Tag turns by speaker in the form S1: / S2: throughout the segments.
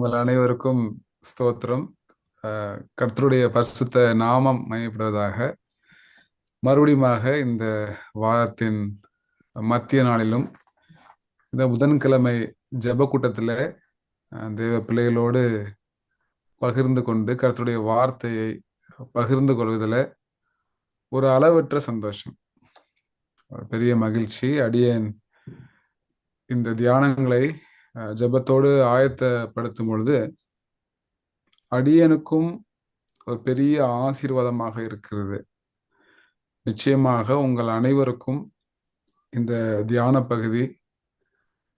S1: உங்கள் அனைவருக்கும் ஸ்தோத்திரம். கர்த்தருடைய பரிசுத்த நாமம் மையப்படுவதாக மறுபடியுமாக இந்த வாரத்தின் மத்திய நாளிலும் இந்த புதன்கிழமை ஜெப கூட்டத்தில் தேவ பிள்ளைகளோடு பகிர்ந்து கொண்டு கர்த்தருடைய வார்த்தையை பகிர்ந்து கொள்வதில் ஒரு அளவற்ற சந்தோஷம். பெரிய மகிழ்ச்சி. அடியேன் இந்த தியானங்களை ஜபத்தோடு ஆயத்தப்படுத்தும் பொழுது அடியனுக்கும் ஒரு பெரிய ஆசீர்வாதமாக இருக்கிறது. நிச்சயமாக உங்கள் அனைவருக்கும் இந்த தியான பகுதி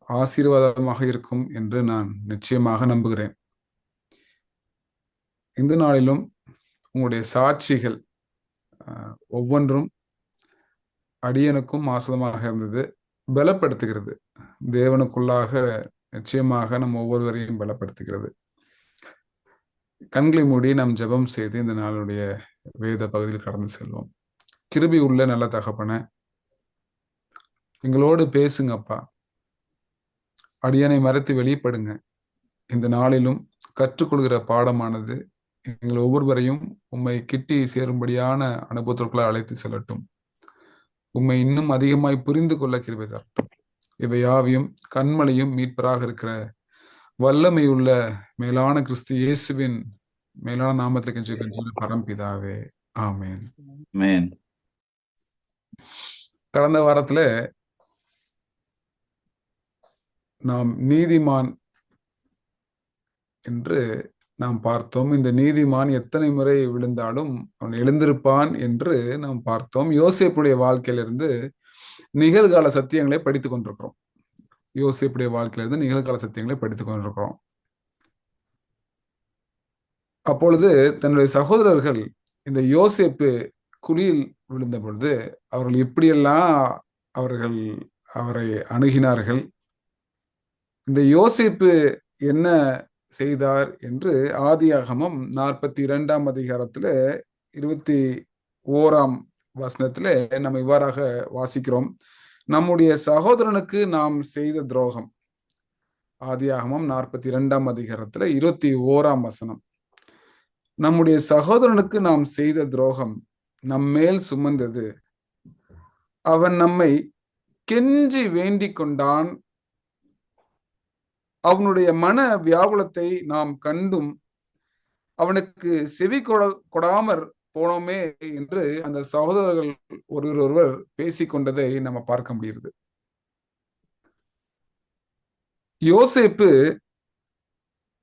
S1: ஆசீர்வாதமாக இருக்கும் என்று நான் நிச்சயமாக நம்புகிறேன். இந்த நாளிலும் உங்களுடைய சாட்சிகள் ஒவ்வொன்றும் அடியனுக்கும் ஆசதமாக இருந்தது பலப்படுத்துகிறது. தேவனுக்குள்ளாக நிச்சயமாக நம் ஒவ்வொருவரையும் பலப்படுத்துகிறது. கண்களை மூடி நாம் ஜெபம் செய்து இந்த நாளுடைய வேத பகுதியில் கடந்து செல்வோம். கிருபி உள்ள நல்ல தகப்பன எங்களோடு பேசுங்கப்பா. அடியனை மறைத்து வெளிப்படுங்க. இந்த நாளிலும் கற்றுக்கொள்கிற பாடமானது எங்கள் ஒவ்வொருவரையும் உம்மை கிட்டி சேரும்படியான அனுபவத்திற்குள்ள அழைத்து செல்லட்டும். உம்மை இன்னும் அதிகமாய் புரிந்து கொள்ள கிருபை தரட்டும். இவை யாவையும் கண்மலையும் மீட்பராக இருக்கிற வல்லமை உள்ள மேலான கிறிஸ்து இயேசுவின் மேலான நாமத்தில் கெஞ்சி பரம்பிதாவே. ஆமேன். கடந்த வாரத்துல நாம் நீதிமான் என்று நாம் பார்த்தோம். இந்த நீதிமான் எத்தனை முறை விழுந்தாலும் அவன் எழுந்திருப்பான் என்று நாம் பார்த்தோம். யோசேப்புடைய வாழ்க்கையிலிருந்து நிகழ்கால சத்தியங்களை படித்துக் கொண்டிருக்கிறோம். யோசேப்புடைய வாழ்க்கையிலிருந்து நிகழ்கால சத்தியங்களை படித்துக் கொண்டிருக்கிறோம். அப்பொழுது தன்னுடைய சகோதரர்கள் இந்த யோசிப்பு குழியில் விழுந்த பொழுது அவர்கள் எப்படியெல்லாம் அவர்கள் அவரை அணுகினார்கள்? இந்த யோசிப்பு என்ன செய்தார் என்று ஆதியாகமம் நாற்பத்தி இரண்டாம் அதிகாரத்துல இருபத்தி ஓராம் வசனத்துல நம்ம இவ்வாறாக வாசிக்கிறோம். நம்முடைய சகோதரனுக்கு நாம் செய்த துரோகம். ஆதியாகமம் நாற்பத்தி இரண்டாம் அதிகாரத்துல இருபத்தி ஓராம் வசனம். நம்முடைய சகோதரனுக்கு நாம் செய்த துரோகம் நம்மேல் சுமந்தது. அவன் நம்மை கெஞ்சி வேண்டி கொண்டான். அவனுடைய மன வியாகுலத்தை நாம் கண்டும். அவனுக்கு செவி கொட கொடாமற் போனோமே என்று அந்த சகோதரர்கள் ஒருவர் ஒருவர் பேசிக்கொண்டதை நம்ம பார்க்க முடியுது யோசேப்பு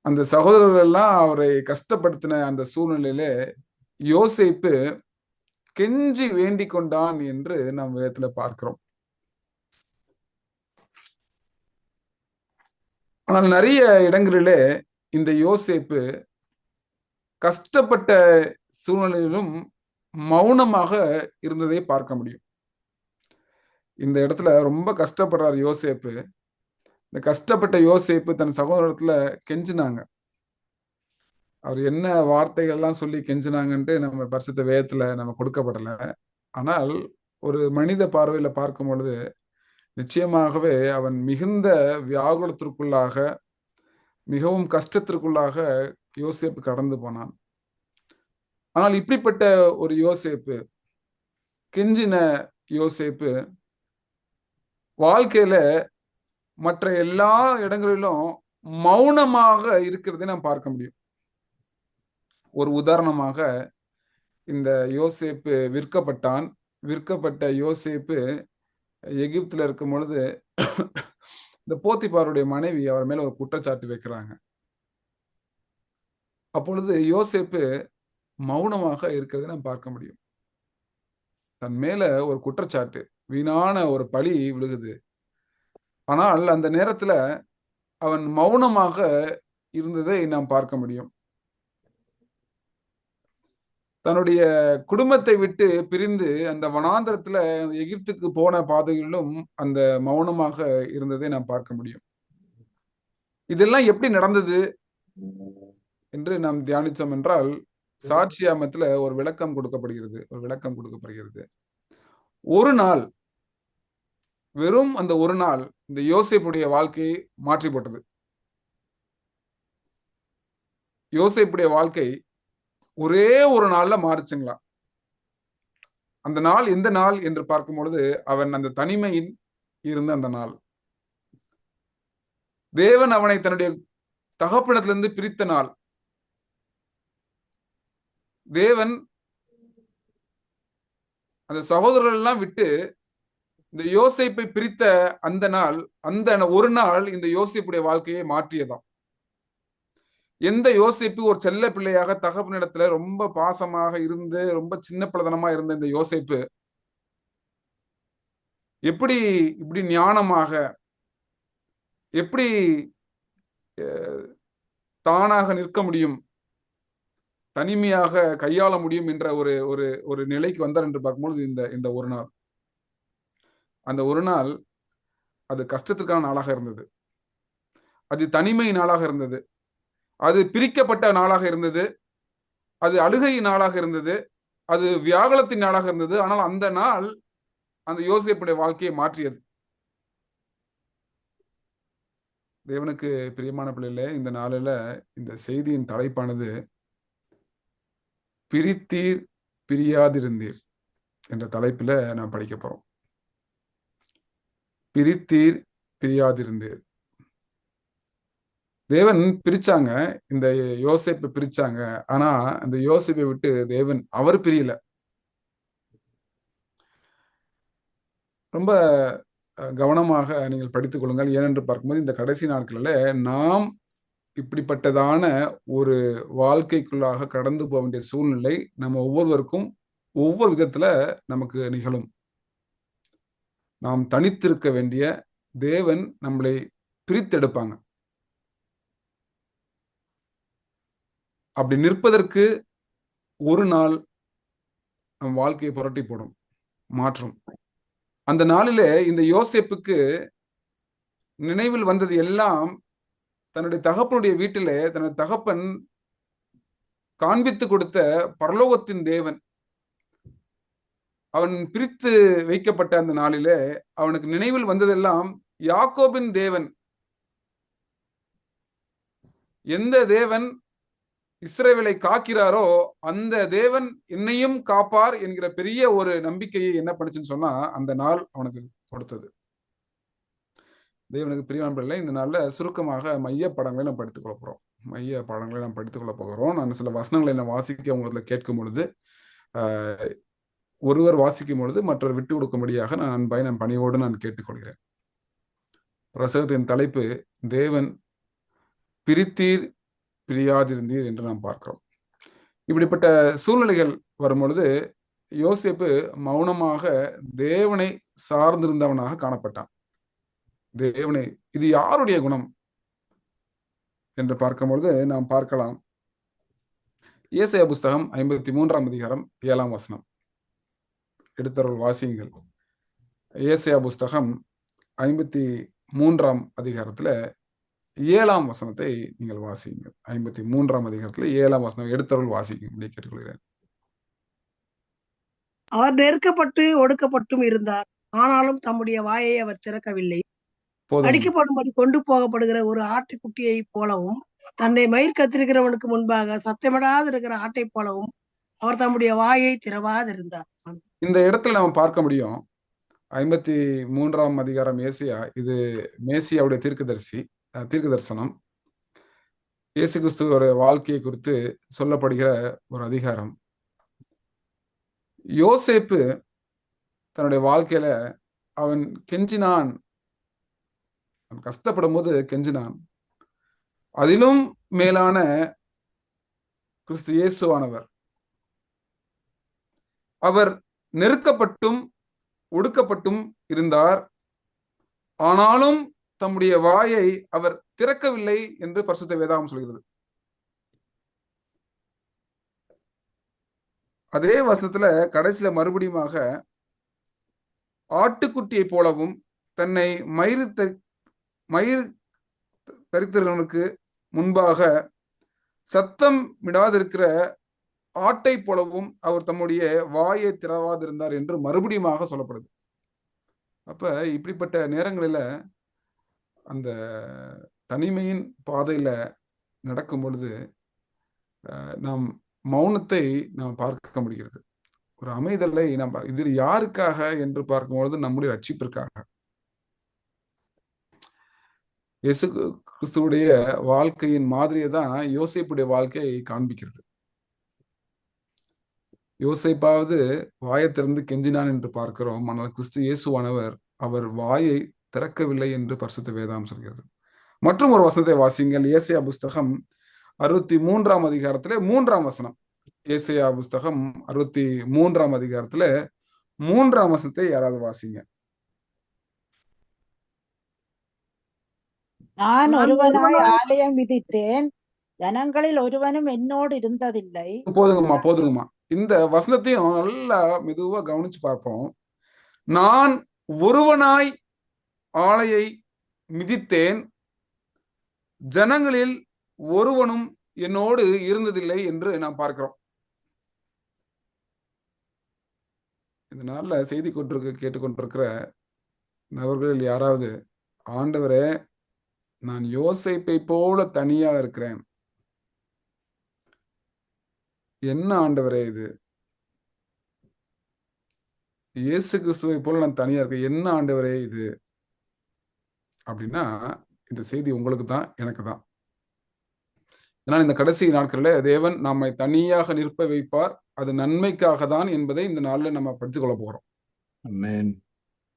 S1: அந்த சகோதரர்கள் எல்லாம் அவரை கஷ்டப்படுத்தின அந்த சூழ்நிலையில யோசேப்பு கெஞ்சி வேண்டிக் கொண்டான் என்று நாம் விதத்துல பார்க்கிறோம். ஆனால் நிறைய இடங்களிலே இந்த யோசேப்பு கஷ்டப்பட்ட சூழ்நிலையிலும் மௌனமாக இருந்ததை பார்க்க முடியும். இந்த இடத்துல ரொம்ப கஷ்டப்படுறார் யோசேப்பு. இந்த கஷ்டப்பட்ட யோசேப்பு தன் சகோதரத்துல கெஞ்சினாங்க. அவர் என்ன வார்த்தைகள்லாம் சொல்லி கெஞ்சினாங்கன்ட்டு நம்ம பரிசுத்த வேதத்துல நம்ம கொடுக்கப்படலை. ஆனால் ஒரு மனித பார்வையில பார்க்கும் பொழுது நிச்சயமாகவே அவன் மிகுந்த வியாகுலத்திற்குள்ளாக மிகவும் கஷ்டத்திற்குள்ளாக யோசேப்பு கடந்து போனான். ஆனால் இப்படிப்பட்ட ஒரு யோசேப்பு கெஞ்சின யோசேப்பு வாழ்க்கையில மற்ற எல்லா இடங்களிலும் மௌனமாக இருக்கிறதை நாம் பார்க்க முடியும். ஒரு உதாரணமாக இந்த யோசேப்பு விற்கப்பட்டான். விற்கப்பட்ட யோசேப்பு எகிப்துல இருக்கும் பொழுது இந்த போத்திபாருடைய மனைவி அவர் மேல ஒரு குற்றச்சாட்டு வைக்கிறாங்க. அப்பொழுது யோசேப்பு மௌனமாக இருக்கிறத நாம் பார்க்க முடியும். தன் மேல ஒரு குற்றச்சாட்டு வீணான ஒரு பழி விழுகுது. ஆனால் அந்த நேரத்துல அவன் மௌனமாக இருந்ததை நாம் பார்க்க முடியும். தன்னுடைய குடும்பத்தை விட்டு பிரிந்து அந்த வனாந்திரத்துல எகிப்துக்கு போன பாதைகளிலும் அந்த மௌனமாக இருந்ததை நாம் பார்க்க முடியும். இதெல்லாம் எப்படி நடந்தது? என்று நாம் தியானித்தோம் என்றால் சாட்சியாமத்துல ஒரு விளக்கம் கொடுக்கப்படுகிறது. ஒரு விளக்கம் கொடுக்கப்படுகிறது. ஒரு நாள் வெறும் அந்த ஒரு நாள் இந்த யோசிப்புடைய வாழ்க்கையை மாற்றி போட்டது யோசிப்புடைய வாழ்க்கை ஒரே ஒரு நாள்ல மாறுச்சுங்களா? அந்த நாள் எந்த நாள் என்று பார்க்கும் பொழுது அவன் அந்த தனிமையின் இருந்த அந்த நாள். தேவன் அவனை தன்னுடைய தகப்பிடத்திலிருந்து பிரித்த நாள். தேவன் அந்த சகோதரர்கள் எல்லாம் விட்டு இந்த யோசிப்பை பிரித்த அந்த நாள் அந்த ஒரு நாள் இந்த யோசிப்புடைய வாழ்க்கையை மாற்றியதாம். எந்த யோசிப்பு ஒரு செல்ல பிள்ளையாக தகப்பனிடத்துல ரொம்ப பாசமாக இருந்து ரொம்ப சின்ன பிரதனமா இருந்த இந்த யோசிப்பு எப்படி இப்படி ஞானமாக எப்படி தானாக நிற்க முடியும்? தனிமையாக கையாள முடியும் என்ற ஒரு ஒரு ஒரு நிலைக்கு வந்தார் என்று பார்க்கும்பொழுது இந்த இந்த ஒரு நாள். அந்த ஒரு நாள் அது கஷ்டத்துக்கான நாளாக இருந்தது. அது தனிமை நாளாக இருந்தது. அது பிரிக்கப்பட்ட நாளாக இருந்தது. அது அழுகை நாளாக இருந்தது. அது வியாகுலத்தின் நாளாக இருந்தது. ஆனால் அந்த நாள் அந்த யோசிப்புடைய வாழ்க்கையை மாற்றியது. தேவனுக்கு பிரியமான பிள்ளைகளே இந்த நாளில் இந்த செய்தியின் தலைப்பானது பிரித்தீர் பிரியாதிருந்தீர் என்ற தலைப்பில் நான் படிக்க போறோம். பிரித்தீர் பிரியாதிருந்தீர். தேவன் பிரிச்சாங்க இந்த யோசிப்பை பிரிச்சாங்க ஆனா அந்த யோசிப்பை விட்டு தேவன் அவர் பிரியல. ரொம்ப கவனமாக நீங்கள் படித்துக் கொள்ளுங்கள். ஏனென்று பார்க்கும்போது இந்த கடைசி நாட்களில் நாம் இப்படிப்பட்டதான ஒரு வாழ்க்கைக்குள்ளாக கடந்து போக வேண்டிய சூழ்நிலை நம்ம ஒவ்வொருவருக்கும் ஒவ்வொரு விதத்துல நமக்கு நிகழும். நாம் தனித்திருக்க வேண்டிய தேவன் நம்மளை பிரித்தெடுப்பாங்க. அப்படி நிற்பதற்கு ஒரு நாள் நம் வாழ்க்கையை புரட்டி போடும் மாற்றும். அந்த நாளிலே இந்த யோசிப்புக்கு நினைவில் வந்தது எல்லாம் தன்னுடைய தகப்பனுடைய வீட்டிலே தனது தகப்பன் காண்பித்து கொடுத்த பரலோகத்தின் தேவன். அவன் பிரித்து வைக்கப்பட்ட அந்த நாளிலே அவனுக்கு நினைவில் வந்ததெல்லாம் யாக்கோபின் தேவன். எந்த தேவன் இஸ்ரேவேலை காக்கிறாரோ அந்த தேவன் என்னையும் காப்பார் என்கிற பெரிய ஒரு நம்பிக்கையை என்ன பண்ணுச்சுன்னு சொன்னா அந்த நாள் அவனுக்கு கொடுத்தது. தேவனுக்கு பிரியமான இந்த நாளில் சுருக்கமாக மைய படங்களை நம்ம படித்துக்கொள்ள போகிறோம் மைய படங்களை நாம் படித்துக்கொள்ள போகிறோம். நான் சில வசனங்களை நான் வாசிக்க உங்களுக்கு கேட்கும் பொழுது ஒருவர் வாசிக்கும் பொழுது மற்றவர் விட்டு கொடுக்கும்படியாக நான் அன்பாய் நான் பணியோடு நான் கேட்டுக்கொள்கிறேன். பிரசவத்தின் தலைப்பு தேவன் பிரித்தீர் பிரியாதிருந்தீர் என்று நாம் பார்க்கிறோம். இப்படிப்பட்ட சூழ்நிலைகள் வரும்பொழுது யோசிப்பு மௌனமாக தேவனை சார்ந்திருந்தவனாக காணப்பட்டான். தேவனை இது யாருடைய குணம்? என்று பார்க்கும்பொழுது நாம் பார்க்கலாம். இயேசைய புஸ்தகம் ஐம்பத்தி மூன்றாம் அதிகாரம் ஏழாம் வசனம். எடுத்தவர்கள் வாசியுங்கள். ஏசையா புஸ்தகம் ஐம்பத்தி மூன்றாம் அதிகாரத்துல ஏழாம் வசனத்தை நீங்கள் வாசிங்க ஐம்பத்தி மூன்றாம் அதிகாரத்துல ஏழாம் வசனம் எடுத்தவர்கள் வாசிங்க அப்படி கேட்டுக்கொள்கிறேன்.
S2: அவர் நெருக்கப்பட்டு ஒடுக்கப்பட்டும் இருந்தார். ஆனாலும் தம்முடைய வாயை அவர் திறக்கவில்லை. அடிக்கப்படும்படி கொண்டு போகப்படுகிற ஒரு ஆட்டுக்குட்டியை போலவும் தன்னை மயிர் கத்திருக்கிறவனுக்கு முன்பாக சத்தமிடாது இருக்கிற ஆட்டை போலவும் அவர் தம்முடைய வாயை திறவாதிருந்தார்.
S1: இந்த இடத்துல நம்ம பார்க்க முடியும். ஐம்பத்தி மூன்றாம் அதிகாரம் ஏசியா இது மேசியாவுடைய தீர்க்கதரிசி தீர்க்க தரிசனம் இயேசு கிறிஸ்துவோட வாழ்க்கையை குறித்து சொல்லப்படுகிற ஒரு அதிகாரம். யோசேப்பு தன்னுடைய வாழ்க்கையில அவன் கெஞ்சினான். அவன் கஷ்டப்படும் போது கெஞ்சினான் அதிலும் மேலான கிறிஸ்து இயேசுவானவர். அவர் நெருக்கப்பட்டும் ஒடுக்கப்பட்டும் இருந்தார். ஆனாலும் தம்முடைய வாயை அவர் திறக்கவில்லை என்று பரிசுத்த வேதாகம் சொல்கிறது. அதே வசனத்துல கடைசியில மறுபடியுமாக ஆட்டுக்குட்டியை போலவும் தன்னை மயிறு மயிர் தரித்திரவனுக்கு முன்பாக சத்தம் விடாதிருக்கிற ஆட்டை போலவும் அவர் தம்முடைய வாயை திறவாதிருந்தார் என்று மறுபடியுமாக சொல்லப்படுது. அப்ப இப்படிப்பட்ட நேரங்களில் அந்த தனிமையின் பாதையில நடக்கும் பொழுது நாம் மௌனத்தை நாம் பார்க்க முடிகிறது. ஒரு அமைதலை நாம் இது யாருக்காக என்று பார்க்கும்பொழுது நம்முடைய ரட்சிப்பிற்காக. இயேசு கிறிஸ்துவுடைய வாழ்க்கையின் மாதிரியை தான் யோசிப்புடைய வாழ்க்கையை காண்பிக்கிறது. யோசிப்பாவது வாயை திறந்து கெஞ்சினான் என்று பார்க்கிறோம். ஆனால் கிறிஸ்து இயேசுவானவர் அவர் வாயை திறக்கவில்லை என்று பரிசுத்த வேதாம் சொல்கிறது. மற்றும் ஒரு வசனத்தை வாசிங்கள் ஏசையா புஸ்தகம் அறுபத்தி மூன்றாம் அதிகாரத்திலே மூன்றாம் வசனம். ஏசையா புஸ்தகம் அறுபத்தி மூன்றாம் அதிகாரத்துல மூன்றாம் வசனத்தை யாராவது வாசிங்க
S3: நான் ஒருவனாய் ஆலயம் விதித்தேன் ஜனங்களில் ஒருவனும் என்னோடு இருந்ததில்லை
S1: போதுங்கம்மா போதுங்கம்மா இந்த வசனத்தையும் நல்லா மெதுவா கவனிச்சு பார்ப்போம் நான் ஒருவனாய் ஆலையை மிதித்தேன் ஜனங்களில் ஒருவனும் என்னோடு இருந்ததில்லை என்று நாம் பார்க்கிறோம் இந்த நாள்ல செய்தி கொண்டிருக்க கேட்டுக்கொண்டிருக்கிற நபர்களில் யாராவது ஆண்டவரே நான் யோசிப்பை போல தனியா இருக்கிறேன். என்ன ஆண்டவரே இது? இயேசு கிறிஸ்துவை போல நான் தனியா இருக்கேன். என்ன ஆண்டவரே இது? அப்படின்னா இந்த செய்தி உங்களுக்கு தான் எனக்கு தான். ஏன்னா இந்த கடைசி நாட்களில் தேவன் நம்மை தனியாக நிற்ப வைப்பார். அது நன்மைக்காக தான் என்பதை இந்த நாளில் நம்ம படித்துக் கொள்ள போகிறோம்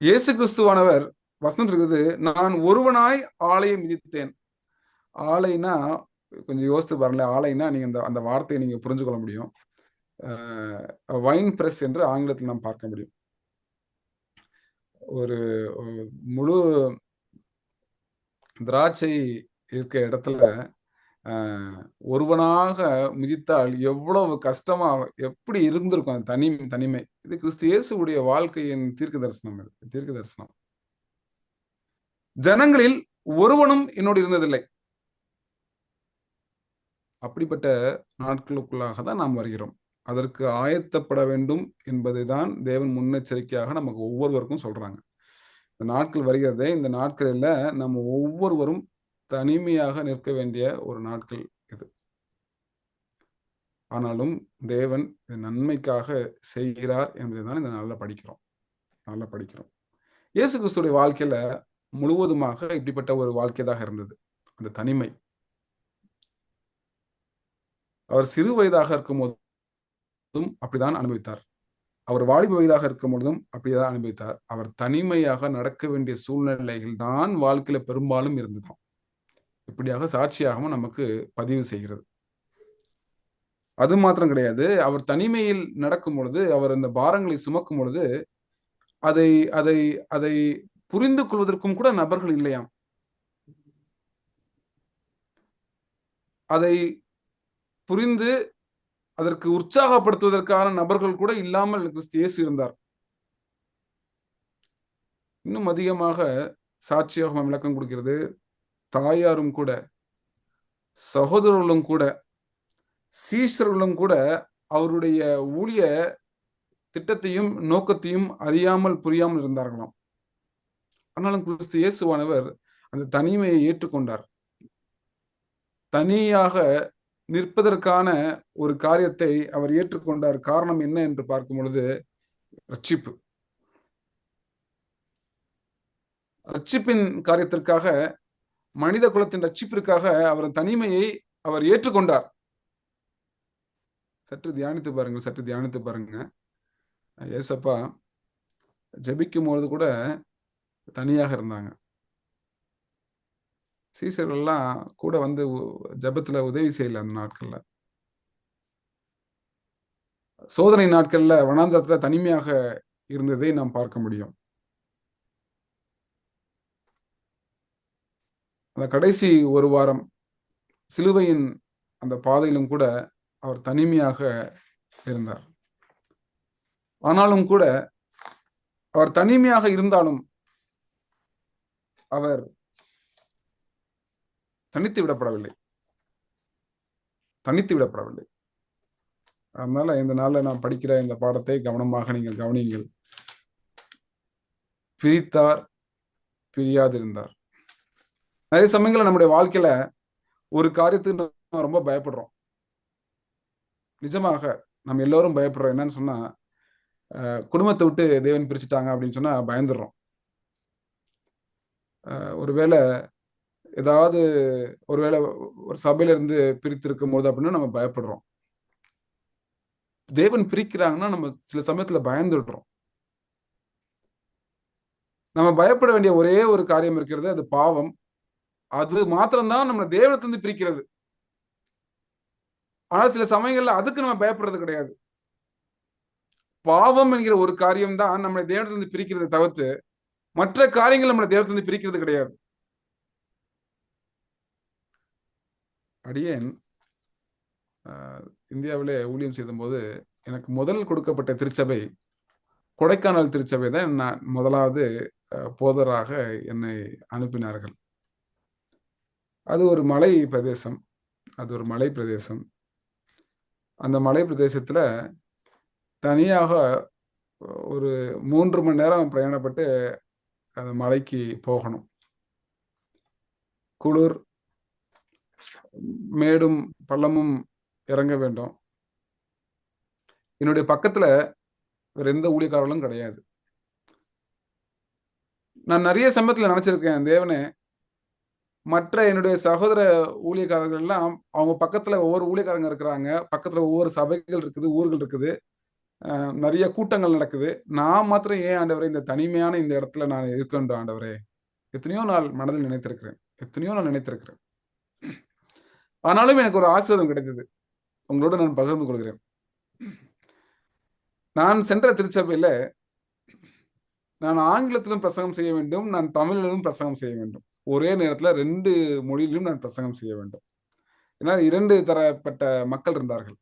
S1: இயேசு கிறிஸ்துவானவர் வசனம் இருக்குது நான் ஒருவனாய் ஆலையை மிதித்தேன். ஆலைனா கொஞ்சம் யோசித்து பாருங்களேன் ஆலைனா நீங்க அந்த அந்த வார்த்தையை நீங்க புரிஞ்சு கொள்ள முடியும். வைன் பிரஸ் என்று ஆங்கிலத்தில் நாம் பார்க்க முடியும். ஒரு முழு திராட்சை இருக்க இடத்துல ஒருவனாக மிதித்தால் எவ்வளவு கஷ்டமா எப்படி இருந்திருக்கும் அந்த தனி தனிமை. இது கிறிஸ்து இயேசுடைய வாழ்க்கையின் தீர்க்க தரிசனம் தீர்க்க தரிசனம். ஜனங்களில் ஒருவனும் என்னோடு இருந்ததில்லை. அப்படிப்பட்ட நாட்களுக்குள்ளாக தான் நாம் வருகிறோம். அதற்கு ஆயத்தப்பட வேண்டும் என்பதை தான் தேவன் முன்னெச்சரிக்கையாக நமக்கு ஒவ்வொருவருக்கும் சொல்றாங்க. இந்த நாட்கள் வருகிறதே இந்த நாட்களில் நம்ம ஒவ்வொருவரும் தனிமையாக நிற்க வேண்டிய ஒரு நாட்கள் இது. ஆனாலும் தேவன் நன்மைக்காக செய்கிறார் என்பதை தான் இந்த நாளில் படிக்கிறோம். நல்லா படிக்கிறோம். இயேசு கிறிஸ்துடைய வாழ்க்கையில முழுவதுமாக இப்படிப்பட்ட ஒரு வாழ்க்கையாக இருந்தது. அந்த தனிமை. அவர் சிறு வயதாக இருக்கும் போதும் அப்படிதான் அனுபவித்தார். அவர் வாலிப வயதாக இருக்கும் பொழுதும் அப்படிதான் அனுபவித்தார். அவர் தனிமையாக நடக்க வேண்டிய சூழ்நிலைகள் தான் வாழ்க்கையில பெரும்பாலும் இருந்துதான். இப்படியாக சாட்சியாகவும் நமக்கு பதிவு செய்கிறது. அது மாத்திரம் கிடையாது. அவர் தனிமையில் நடக்கும் பொழுது அவர் அந்த பாரங்களை சுமக்கும் பொழுது அதை அதை அதை புரிந்து கொள்வதற்கும் கூட நபர்கள் இல்லையாம். அதை புரிந்து அதற்கு உற்சாகப்படுத்துவதற்கான நபர்கள் கூட இல்லாமல் இயேசு இருந்தார். இன்னும் அதிகமாக சாட்சியாக விளக்கம் கொடுக்கிறது தாயாரும் கூட சகோதரர்களும் கூட சீஷர்களும் கூட அவருடைய ஊழிய திட்டத்தையும் நோக்கத்தையும் அறியாமல் புரியாமல் இருந்தார்களாம். ஆனாலும் கிறிஸ்து இயேசுவானவர் அந்த தனிமையை ஏற்றுக்கொண்டார். தனியாக நிற்பதற்கான ஒரு காரியத்தை அவர் ஏற்றுக்கொண்டார். காரணம் என்ன என்று பார்க்கும் பொழுது ரட்சிப்பு. ரட்சிப்பின் காரியத்திற்காக மனித குலத்தின் ரட்சிப்பிற்காக அவர் தனிமையை அவர் ஏற்றுக்கொண்டார். சற்று தியானித்து பாருங்க சற்று தியானித்து பாருங்க. ஏசப்பா ஜபிக்கும் பொழுது கூட தனியாக இருந்தாங்க. சீசர்கள்லாம் கூட வந்து ஜபத்துல உதவி செய்யல அந்த நாட்கள்ல. சோதனை நாட்கள்ல வனாந்தரத்துல தனிமையாக இருந்ததை நாம் பார்க்க முடியும். அந்த கடைசி ஒரு வாரம் சிலுவையின் அந்த பாதையிலும் கூட அவர் தனிமையாக இருந்தார். ஆனாலும் கூட அவர் தனிமையாக இருந்தாலும் அவர் தனித்து விடப்படவில்லை. தனித்து விடப்படவில்லை. அதனால இந்த நாள்ல நான் படிக்கிற இந்த பாடத்தை கவனமாக நீங்கள் கவனியுங்கள். பிரித்தார் பிரியாதிருந்தார். நிறைய சமயங்களில் நம்முடைய வாழ்க்கையில ஒரு காரியத்துக்கு நம்ம ரொம்ப பயப்படுறோம். நிஜமாக நம்ம எல்லோரும் பயப்படுறோம். என்னன்னு சொன்னா குடும்பத்தை விட்டு தேவன் பிரிச்சுட்டாங்க அப்படின்னு சொன்னா பயந்துடுறோம். ஒருவேளை ஏதாவது ஒருவேளை ஒரு சபையில இருந்து பிரித்து இருக்கும் போது அப்படின்னு நம்ம பயப்படுறோம். தேவன் பிரிக்கிறாங்கன்னா நம்ம சில சமயத்துல பயந்துடுறோம். நம்ம பயப்பட வேண்டிய ஒரே ஒரு காரியம் இருக்கிறது அது பாவம். அது மாத்திரம்தான் நம்மளை தேவனத்திலிருந்து பிரிக்கிறது. ஆனால் சில சமயங்கள்ல அதுக்கு நம்ம பயப்படுறது கிடையாது. பாவம் என்கிற ஒரு காரியம் தான் நம்மளை தேவனத்திலிருந்து பிரிக்கிறத தவிர்த்து மற்ற காரியங்கள் நம்மளை தேவத்திலிருந்து பிரிக்கிறது கிடையாது. அடியேன் இந்தியாவிலே ஊழியம் செய்தபோது எனக்கு முதல் கொடுக்கப்பட்ட திருச்சபை கொடைக்கானல் திருச்சபை தான் நான் முதலாவது போதராக என்னை அனுப்பினார்கள். அது ஒரு மலை பிரதேசம். அது ஒரு மலை பிரதேசம். அந்த மலை பிரதேசத்தில் தனியாக ஒரு மூன்று மணி நேரம் பிரயாணப்பட்டு அந்த மலைக்கு போகணும். குளிர் மேடும் பள்ளமும் இறங்க வேண்டும். என்னுடைய பக்கத்துல வேற எந்த ஊழியக்காரர்களும் கிடையாது. நான் நிறைய சமயத்துல நினைச்சிருக்கேன் தேவனே மற்ற என்னுடைய சகோதர ஊழியக்காரர்கள் எல்லாம் அவங்க பக்கத்துல ஒவ்வொரு ஊழியக்காரங்க இருக்கிறாங்க பக்கத்துல ஒவ்வொரு சபைகள் இருக்குது ஊர்கள் இருக்குது. நிறைய கூட்டங்கள் நடக்குது. நான் மாத்திரம் ஏன் ஆண்டவரே இந்த தனிமையான இந்த இடத்துல நான் இருக்கின்ற ஆண்டவரே எத்தனையோ நாள் மனதில் நினைத்திருக்கிறேன். எத்தனையோ நான் நினைத்திருக்கிறேன். ஆனாலும் எனக்கு ஒரு ஆசீர்வாதம் கிடைச்சது உங்களோட நான் பகிர்ந்து கொள்கிறேன். நான் சென்ற திருச்சபையில நான் ஆங்கிலத்திலும் பிரசங்கம் செய்ய வேண்டும் நான் தமிழிலும் பிரசங்கம் செய்ய வேண்டும். ஒரே நேரத்தில் ரெண்டு மொழியிலும் நான் பிரசங்கம் செய்ய வேண்டும். ஏன்னா இரண்டு தரப்பட்ட மக்கள் இருந்தார்கள்.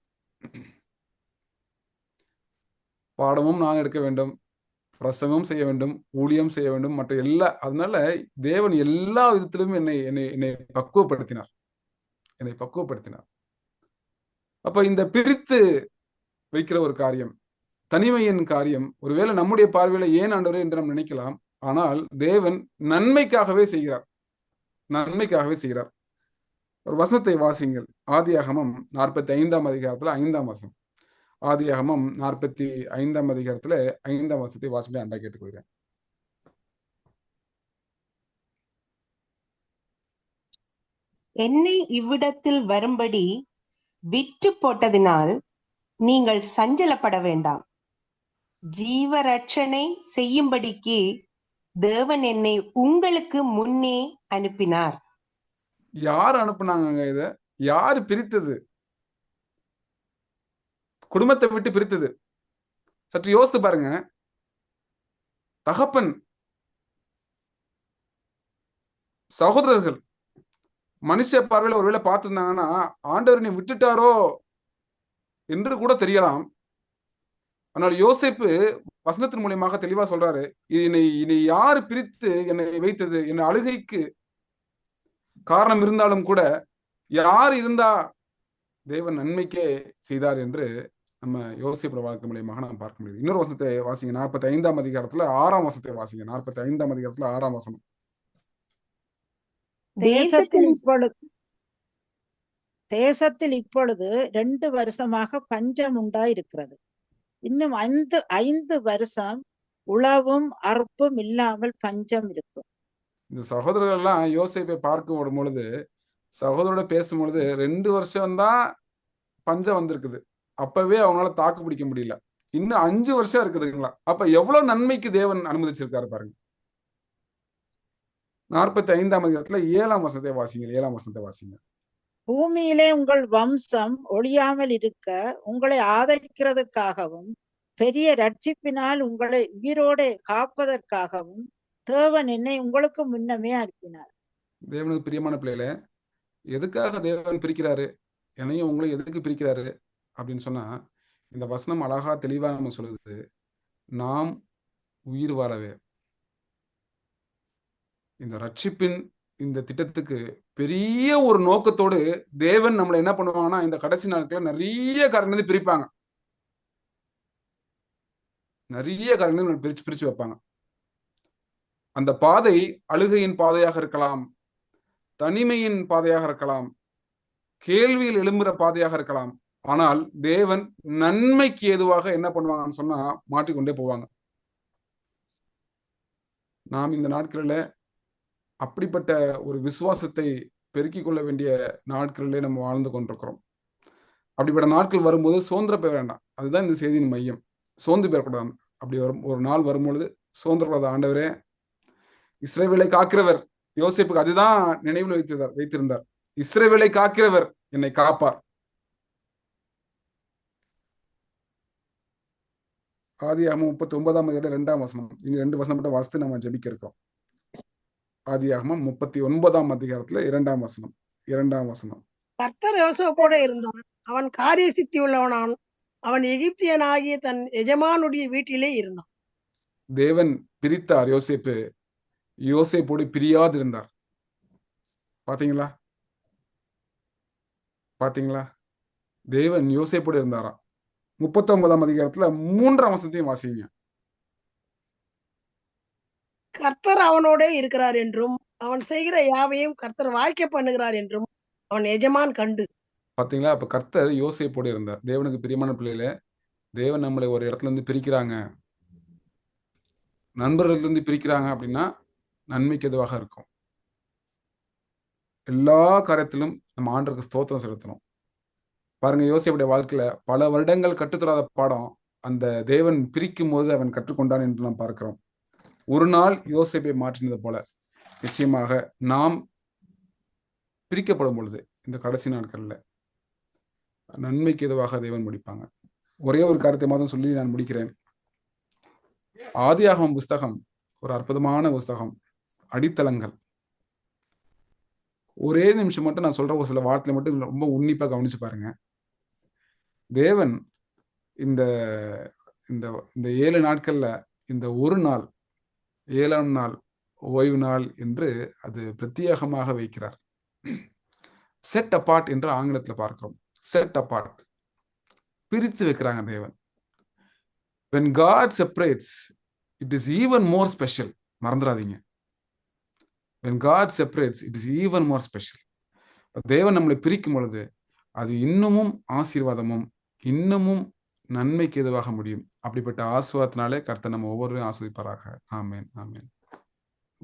S1: பாடமும் நான் எடுக்க வேண்டும் பிரசங்கம் செய்ய வேண்டும் ஊழியம் செய்ய வேண்டும் மற்ற எல்லா அதனால தேவன் எல்லா விதத்திலும் என்னை என்னை என்னை பக்குவப்படுத்தினார். என்னை பக்குவப்படுத்தினார். அப்ப இந்த பிரித்து வைக்கிற ஒரு காரியம் தனிமையின் காரியம் ஒருவேளை நம்முடைய பார்வையில ஏன் ஆண்டவர் என்று நாம் நினைக்கலாம் ஆனால் தேவன் நன்மைக்காகவே செய்கிறார். நன்மைக்காகவே செய்கிறார். ஒரு வசனத்தை வாசிங்கள் ஆதியாகமம் நாற்பத்தி ஐந்தாம் அதிகாரத்துல ஐந்தாம் வசனம். ஆதியாகமம் நாற்பத்தி ஐந்தாம் அதிகாரத்துல ஐந்தாம் வசனத்தை வாசிப்பை அன்பா கேட்டுக்கொள்கிறேன்.
S4: என்னை இவ்விடத்தில் வரும்படி விற்று போட்டதினால் நீங்கள் சஞ்சலப்பட வேண்டாம். ஜீவரட்சணை செய்யும்படிக்கு தேவன் என்னை உங்களுக்கு முன்னே அனுப்பினார்.
S1: யார் அனுப்புனாங்க இத? யாரு பிரித்தது? குடும்பத்தை விட்டு பிரித்தது. சற்று யோசித்து பாருங்க. தகப்பன் சகோதரர்கள் மனுஷ பார்வையில ஒருவேளை பார்த்திருந்தாங்கன்னா ஆண்டவர் நீ விட்டுட்டாரோ என்று கூட தெரியலாம். ஆனால் யோசிப்பு வசனத்தின் மூலியமாக தெளிவா சொல்றாரு. என்னை இனி யார் பிரித்து என்னை வைத்தது? என்னை அழுகைக்கு காரணம் இருந்தாலும் கூட யார் இருந்தா தேவன் நன்மைக்கே செய்தார் என்று நம்ம யோசிப்பு வாழ்க்கை மூலியமாக நாம் பார்க்க முடியுது. இன்னொரு வசனத்தை வாசிங்க. நாற்பத்தி ஐந்தாம் அதிகாரத்துல ஆறாம் வசனத்தை வாசிங்க. நாற்பத்தி ஐந்தாம் அதிகாரத்துல ஆறாம் வசனம்.
S3: தேசத்தில் இப்பொழுது தேசத்தில் இப்பொழுது ரெண்டு வருஷமாக பஞ்சம் உண்டாயிருக்கிறது. இன்னும் ஐந்து ஐந்து வருஷம் உழவும் அறுப்பும் இல்லாமல் பஞ்சம் இருக்கும்.
S1: இந்த சகோதரர்கள் எல்லாம் யோசிப்பை பார்க்க பொழுது சகோதரோட பேசும் பொழுது ரெண்டு வருஷம் தான் பஞ்சம் வந்திருக்குது. அப்பவே அவங்களால தாக்கு பிடிக்க முடியல. இன்னும் அஞ்சு வருஷம் இருக்குதுங்களா? அப்ப எவ்வளவு நன்மைக்கு தேவன் அனுமதிச்சிருக்காரு பாருங்க. நாற்பத்தி ஐந்தாம் அதிகாரத்துல ஏழாம் வசனத்தை வாசிங்க ஏழாம் வசனத்தை வாசிங்க.
S3: பூமியிலே உங்கள் வம்சம் ஒழியாமல் இருக்க உங்களை ஆதரிக்கிறதுக்காகவும் பெரிய ரட்சிப்பினால் உங்களை உயிரோட காப்பதற்காகவும் தேவன் என்னை உங்களுக்கு முன்னமே அனுப்பினார்.
S1: தேவனுக்கு பிரியமான பிள்ளைகள எதுக்காக தேவன் பிரிக்கிறாரு? என்னையும் உங்களையும் எதுக்கு பிரிக்கிறாரு? அப்படின்னு சொன்னா இந்த வசனம் அழகா தெளிவா நம்ம சொல்லுது நாம் உயிர் வாழவே இந்த ரட்சிப்பின் இந்த திட்டத்துக்கு பெரிய ஒரு நோக்கத்தோடு தேவன் நம்மளை என்ன பண்ணுவாங்கன்னா இந்த கடைசி நாட்கள் நிறைய காரணம் பிரிப்பாங்க. நிறைய காரணங்கள் பிரிச்சு பிரிச்சு வைப்பாங்க. அந்த பாதை அழுகையின் பாதையாக இருக்கலாம் தனிமையின் பாதையாக இருக்கலாம் கேள்வியில் எழும்புற பாதையாக இருக்கலாம் ஆனால் தேவன் நன்மைக்கு ஏதுவாக என்ன பண்ணுவாங்கன்னு சொன்னா மாற்றிக்கொண்டே போவாங்க. நாம் இந்த நாட்களில் அப்படிப்பட்ட ஒரு விசுவாசத்தை பெருக்கிக் கொள்ள வேண்டிய நாட்களிலே நம்ம வாழ்ந்து கொண்டிருக்கிறோம். அப்படிப்பட்ட நாட்கள் வரும்போது சுதந்திர போய் வேண்டாம். அதுதான் இந்த செய்தியின் மையம். சோர்ந்து போயிடக்கூடாது அப்படி வரும் ஒரு நாள் வரும்பொழுது சோர்ந்திரக்கூடாது ஆண்டவரே இஸ்ரேவேலை காக்கிறவர் யோசிப்புக்கு அதுதான் நினைவில் வைத்திருந்தார் வைத்திருந்தார். இஸ்ரேவேலை காக்கிறவர் என்னை காப்பார். ஆதி ஆகமம் முப்பத்தி ஒன்பதாம் அதிகாரம் ரெண்டாம் வசனம். இனி ரெண்டு வசனம் மட்டும் வாசித்து நம்ம ஜெபிக்க இருக்கோம் ஆதி ஆகமம் முப்பத்தி ஒன்பதாம் அதிகாரத்துல இரண்டாம் வசனம். இரண்டாம் வசனம்.
S2: கர்த்தர் யோசோப்போட இருந்தான் அவன் காரிய சித்தி உள்ளவனான். அவன் எகிப்தியனாகிய தன் எஜமானுடைய வீட்டிலே இருந்தான்.
S1: தேவன் பிரித்தார் யோசேப்பு. யோசேப்போடு பிரியாதிருந்தார். பாத்தீங்களா? பாத்தீங்களா? தேவன் யோசேப்போடு இருந்தாராம். முப்பத்தி ஒன்பதாம் அதிகாரத்துல மூன்றாம் வசனத்தையும் வாசிங்க.
S2: கர்த்தர் அவனோட இருக்கிறார் என்றும் அவன் செய்கிற யாவையும் கர்த்தர் வாய்க்க பண்ணுகிறார் என்றும் அவன் எஜமான் கண்டு.
S1: பாத்தீங்களா? அப்ப கர்த்தர் யோசேப்போடு இருந்தார். தேவனுக்கு பிரியமான பிள்ளையில தேவன் நம்மளை ஒரு இடத்துல இருந்து பிரிக்கிறாங்க. நண்பர்கள்ல இருந்து பிரிக்கிறாங்க அப்படின்னா நன்மைக்கு எதுவாக இருக்கும்? எல்லா காரியத்திலும் நம்ம ஆண்டருக்கு ஸ்தோத்திரம் செலுத்தணும். பாருங்க யோசேப்புடைய வாழ்க்கையில பல வருடங்கள் கற்றுத்தராத பாடம் அந்த தேவன் பிரிக்கும் போது அவன் கற்றுக்கொண்டான் என்று நாம் பார்க்கிறோம். ஒரு நாள் யோசிப்பை மாற்றினது போல நிச்சயமாக நாம் பிரிக்கப்படும் பொழுது இந்த கடைசி நாட்கள்ல நன்மைக்கு எதுவாக தேவன் முடிப்பாங்க. ஒரே ஒரு காரியத்தை மாதம் சொல்லி நான் முடிக்கிறேன். ஆதியாகம் புஸ்தகம் ஒரு அற்புதமான புஸ்தகம் அடித்தளங்கள். ஒரே நிமிஷம் மட்டும் நான் சொல்ற ஒரு சில வார்த்தையில மட்டும் ரொம்ப உன்னிப்பா கவனிச்சு பாருங்க. தேவன் இந்த இந்த இந்த ஏழு நாட்கள்ல இந்த ஒரு நாள் ஏழாம் நாள் ஓய்வு நாள் என்று அது பிரத்யேகமாக வைக்கிறார். செட் அப்பார்ட் என்று ஆங்கிலத்தில் பார்க்கிறோம். செட் அப்பார்ட் பிரித்து வைக்கிறாங்க தேவன். When God separates it is even more special மறந்துடாதீங்க. When God separates it is even more special தேவன் நம்மளை பிரிக்கும் பொழுது அது இன்னமும் ஆசீர்வாதமும் இன்னமும் நன்மைக்கு எதுவாக முடியும். அப்படிப்பட்ட ஆசுவாத்தினாலே கர்த்தர் நம்ம ஒவ்வொருவரையும் ஆஸ்வதிப்பாராக. ஆமேன் ஆமேன்.